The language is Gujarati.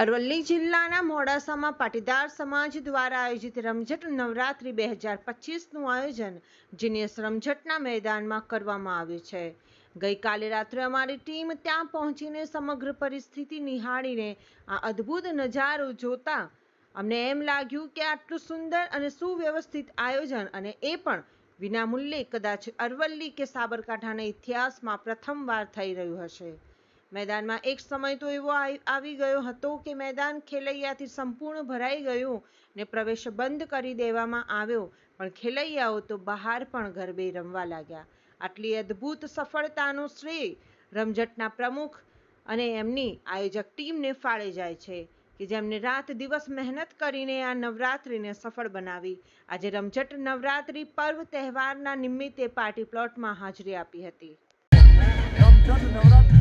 અરવલ્લી જિલ્લાના મોડાસામાં પાટીદાર સમાજ દ્વારા આયોજિત રમઝટ નવરાત્રિ બે હજાર પચીસનું આયોજન જીનિયસ રમઝટના મેદાનમાં કરવામાં આવ્યું છે. ગઈકાલે રાત્રે અમારી ટીમ ત્યાં પહોંચીને સમગ્ર પરિસ્થિતિ નિહાળીને આ અદ્ભુત નજારો જોતા અમને એમ લાગ્યું કે આટલું સુંદર અને સુવ્યવસ્થિત આયોજન અને એ પણ વિનામૂલ્યે કદાચ અરવલ્લી કે સાબરકાંઠાના ઇતિહાસમાં પ્રથમવાર થઈ રહ્યું હશે. મેદાનમાં એક સમય તો એવો આવી ગયો હતો કે મેદાન ખેલૈયાથી સંપૂર્ણ ભરાઈ ગયું ને પ્રવેશ બંધ કરી દેવામાં આવ્યો. પણ ખેલૈયાઓ તો બહાર પણ ગરબે રમવા લાગ્યા. આટલી અદ્ભુત સફળતાનો શ્રેય રમઝટના પ્રમુખ અને એમની આયોજક ટીમને ફાળે જાય છે કે જેમને રાત દિવસ મહેનત કરીને આ નવરાત્રિને સફળ બનાવી. આજે રમઝટ નવરાત્રિ પર્વ તહેવારના નિમિત્તે પાર્ટી પ્લોટમાં હાજરી આપી હતી. રમઝટ નવરાત્રિ